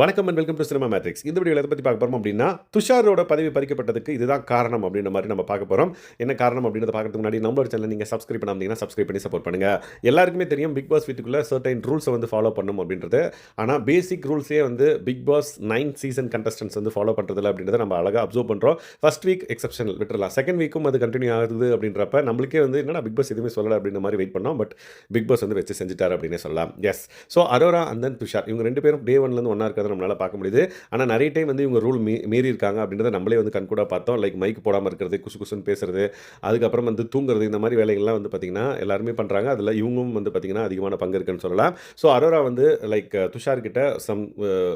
வணக்கம் and welcome to Cinema Matrix இந்த வீடியோவில் எதை பற்றி பார்க்க போகிறோம் அப்படின்னா துஷாரோட பதவி பறிக்கப்பட்டதுக்கு இதுதான் காரணம் அப்படின்ற மாதிரி நம்ம பார்க்க போகிறோம் என்ன காரணம் அப்படின்றத பார்க்கறதுக்கு முன்னாடி நம்மளோட சேனல் நீங்கள் சப்ஸ்கிரைப் பண்ணாமல் சப்ஸ்கிரைப் பண்ணி சப்போர்ட் பண்ணுங்கள் எல்லாருக்குமே தெரியும் பிக் பாஸ் வீட்டுக்குள்ளே சர்டைன் ரூல்ஸை வந்து ஃபாலோ பண்ணணும் அப்படின்றது. ஆனால் பேசிக் ரூல்ஸே வந்து Bigg Boss nine season contestants வந்து ஃபாலோ பண்ணுறதில்ல அப்படின்றத நம்ம அழகாக அப்சர்வ் பண்ணுறோம் ஃபர்ஸ்ட் வீக் எக்ஸப்ஷனல் விட்டுறலாம். செகண்ட் வீக்கும் அது கண்டினியூ ஆகுது அப்படின்றப்ப நம்மளுக்கே வந்து என்னடா பிக் பாஸ் எதுவுமே சொல்லலை அப்படின்ற மாதிரி வெயிட் பண்ணோம். பட் பிக் பாஸ் வந்து வச்சு செஞ்சுட்டார் அப்படின்னே சொல்லலாம். Yes so Arora and then Tushar இவங்க ரெண்டு பேரும் டே ஒன்லேருந்து ஒன்றா இருக்கிறத நம்மளால் பார்க்க முடியுது. ஆனால் நிறைய டைம் வந்து இவங்க ரூல் மீ மீறி இருக்காங்க அப்படின்றத நம்மளே வந்து கண்கூட பார்த்தோம். லைக் மைக் போடாமல் இருக்கிறது குசு குசுன்னு பேசுறது அதுக்கப்புறம் வந்து தூங்குறது இந்த மாதிரி வேலைகள்லாம் வந்து பார்த்திங்கன்னா எல்லாருமே பண்ணுறாங்க அதில் இவங்களும் வந்து பார்த்திங்கன்னா அதிகமான பங்கு இருக்குன்னு சொல்லலாம். ஸோ அரோரா வந்து லைக் துஷார் கிட்ட some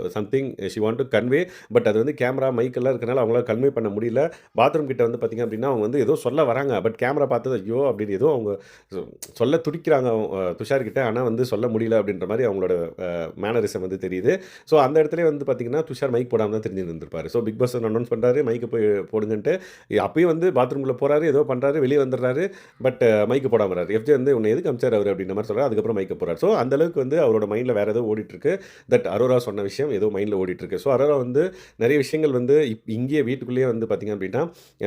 something she want to convey but அது வந்து கேமரா மைக்கெல்லாம் இருக்கனால அவங்களால கன்வே பண்ண முடியல. பாத்ரூம் கிட்ட வந்து பார்த்திங்க அப்படின்னா அவங்க வந்து ஏதோ சொல்ல வராங்க. பட் கேமரா பார்த்தது ஐயோ அப்படின்னு ஏதோ அவங்க சொ- சொல்ல துடிக்கிறாங்க. அவங்க, துஷார் கிட்ட. ஆனால் வந்து சொல்ல முடியல அப்படின்ற மாதிரி அவங்களோட மேனரிசம் வந்து தெரியுது. ஸோ அந்த இடத்துல வந்து பார்த்தீங்கன்னா துஷார் மைக் போடாமல் தான் தெரிஞ்சு இருந்திருப்பாரு. ஸோ பிக் பாஸ் அனௌன்ஸ் பண்ணுறாரு மைக்கு போய் போடுங்கன்ட்டு. அப்பயும் வந்து பாத்ரூமில் போகிறாரு ஏதோ பண்ணுறாரு வெளியே வந்துடுறாரு பட் மைக்கு போடாமல் வராரு எஃப்ஜே வந்து உன்னை எதுக்கு அமிச்சார் அவர் அப்படின்ற மாதிரி சொல்கிறார் அதுக்கப்புறம் மைக்கு போகிறார் ஸோ அந்த அளவுக்கு வந்து அவரோட மைண்டில் வேறு ஏதோ ஓடிட்டுருக்கு. தட் அரோரா சொன்ன விஷயம் ஏதோ மைண்டில் ஓடிட்டுருக்கு. ஸோ அரோரா வந்து நிறைய விஷயங்கள் வந்து இப் இங்கேயே வீட்டுக்குள்ளேயே வந்து பார்த்திங்க அப்படின்னா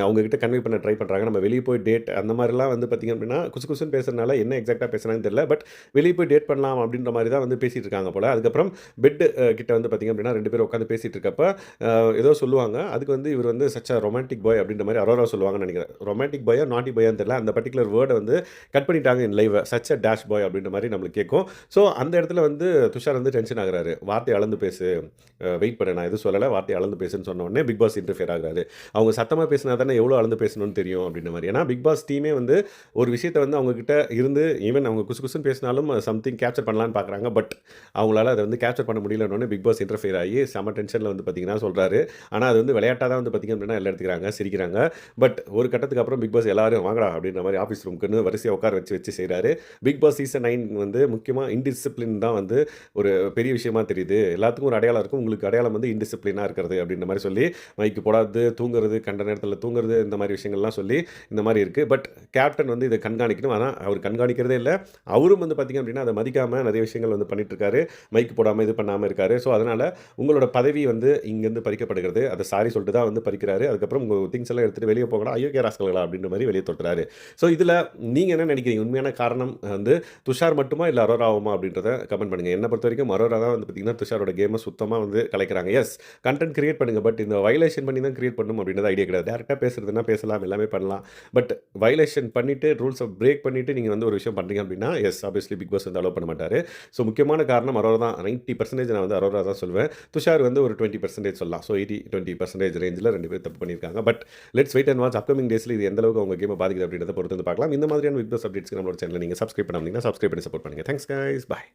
அவங்ககிட்ட கன்வே பண்ண ட்ரை பண்ணுறாங்க நம்ம வெளியே போய் டேட் அந்த மாதிரிலாம் வந்து பார்த்திங்க அப்படின்னா குசு குசுன்னு பேசுறதுனால என்ன எக்ஸாக்டாக பேசுகிறாங்கன்னு தெரியல. பட் வெளியே போய் டேட் பண்ணலாம் அப்படின்ற மாதிரி தான் வந்து பேசிகிட்டு இருக்காங்க போல். அதுக்கப்புறம் பெட் கிட்ட வந்து பார்த்திங்க அப்படின்னா ரெண்டு பேரும் உட்காந்து பேசிகிட்டு இருக்கப்ப ஏதோ சொல்லுவாங்க. அதுக்கு வந்து இவர் வந்து சச்ச ரொமான்டிக் பாய் அப்படின்ற மாதிரி அரோரா சொல்லுவாங்கன்னு நினைக்கிறேன். ரொமான்டிக் பாயா நாட்டி பாயான்னு தெரியல. அந்த பர்டிகுலர் வேர்டை வந்து கட் பண்ணிட்டாங்க என் லைவை சச்ச டேஷ் பாய் அப்படின்ற மாதிரி நம்மளுக்கு கேட்கும். ஸோ அந்த இடத்துல வந்து துஷார் வந்து டென்ஷன் ஆகிறாரு. வார்த்தை அளந்து பேசு. வெயிட் பண்ண. நான் எதுவும் சொல்லலை. வார்த்தை அளந்து பேசுன்னு சொன்ன உடனே பிக் பாஸ் இன்டர்ஃபியர் ஆகிறாரு. அவங்க சத்தமாக பேசினா தானே எவ்வளோ அளந்து பேசணும்னு தெரியும் அப்படின்ற மாதிரி. ஏன்னா பிக் பாஸ் டீமே வந்து ஒரு விஷயத்தை வந்து அவங்க கிட்ட இருந்து ஈவன் அவங்க குசு குசுன்னு பேசினாலும் சம்திங் கேப்சர் பண்ணலான்னு பார்க்குறாங்க. பட் அவங்களால அதை வந்து கேப்சர் பண்ண முடியலன்னு பிக் பாஸ் இன்டர்ஃபியர் ஆகி செம டென்ஷனில் வந்து பார்த்தீங்கன்னா சொல்கிறாரு ஆனால் அது வந்து விளையாட்டாக தான் வந்து பார்த்திங்க அப்படின்னா எல்லாம் எடுத்துக்கிறாங்க சிரிக்கிறாங்க. பட் ஒரு கட்டத்துக்கு அப்புறம் பிக் பாஸ் எல்லாரும் வாங்கடா அப்படின்ற மாதிரி ஆஃபீஸ் ரூமுக்குன்னு வரிசையாக உட்கார வச்சு வச்சு செய்கிறாரு பிக் பாஸ் சீசன் நைன் வந்து முக்கியமாக இன்டிசிப்ளின் தான் வந்து ஒரு பெரிய விஷயமா தெரியுது. எல்லாத்துக்கும் ஒரு அடையாளம் இருக்கும். உங்களுக்கு அடையாளம் வந்து இன்டிசிப்ளினாக இருக்கிறது அப்படின்ற மாதிரி சொல்லி மைக்கு போடாது தூங்குறது கண்ட நேரத்தில் தூங்குறது இந்த மாதிரி விஷயங்கள்லாம் சொல்லி இந்த மாதிரி இருக்குது பட் கேப்டன் வந்து இதை கண்காணிக்கணும். ஆனால் அவர் கண்காணிக்கிறதே இல்லை. அவரும் வந்து பார்த்திங்க அப்படின்னா அதை மதிக்காமல் நிறைய விஷயங்கள் வந்து பண்ணிட்டு இருக்காரு. மைக் போடாமல் இது பண்ணாமல் இருக்காரு. ஸோ அதனால் உங்களோட பதவி வந்து இங்கேருந்து பறிக்கப்படுகிறது. அதை சாரி சொல்லிட்டு தான் வந்து பறிக்கிறாரு. அதுக்கப்புறம் உங்கள் திங்ஸ் எல்லாம் எடுத்துகிட்டு வெளியே போகலாம் ஐயோ ராஸ்கல்களா அப்படின்ற மாதிரி வெளியே தொட்டுறாரு ஸோ இதில் நீங்கள் என்ன நினைக்கிறீங்க? உண்மையான காரணம் வந்து துஷார் மட்டுமா இல்லை அரோரா ஆகுமா அப்படின்றத கமெண்ட் பண்ணுங்கள் என்னை பொறுத்த வரைக்கும் அரோரா தான் வந்து பார்த்தீங்கன்னா துஷாரோட கேமை சுத்தமாக வந்து கலைக்கிறாங்க. எஸ் கண்டென்ட் கிரியேட் பண்ணுங்கள் பட் இந்த வயலேஷன் பண்ணி தான் கிரியேட் பண்ணணும் அப்படின்றது ஐடியா கிடையாது. டேரெக்டாக பேசுறதுனா பேசலாம் எல்லாமே பண்ணலாம். பட் வயலேஷன் பண்ணிவிட்டு ரூல்ஸை பிரேக் பண்ணிவிட்டு நீங்கள் வந்து ஒரு விஷயம் பண்ணுறீங்க அப்படின்னா எஸ் ஆப்வியஸ்லி பிக் பாஸ் வந்து அலோவ் பண்ண மாட்டார். ஸோ முக்கியமான காரணம் அரோரா தான். நைன்ட்டி பர்சன்டேஜ் நான் வந்து அரோரா தான் சொல்வேன். துஷார் வந்து ஒரு டுவெண்ட்டி பர்சன்டேஜ் சொல்லலாம். ஸோ எயிட்டி டுவெண்ட்டி பர்சன்டேஜ் ரேஞ்சில் ரெண்டு பேர் தப்பு பண்ணியிருக்காங்க. But let's wait and watch upcoming டேஸில் இது எந்த அளவுக்கு அவங்க கேமை பாதிக்குது அப்படின்றத பொறுத்து வந்து பார்க்கலாம். இந்த மாதிரியான பிக் பாஸ் அப்டேட்ஸ்க்கு நம்மளோட சேனல் நீங்கள் சப்ஸ்கிரைப் பண்ணாமல் சப்ஸ்கிரைப் பண்ணி சப்போர்ட் பண்ணுங்கள் தேங்க்ஸ் கைஸ் பாய்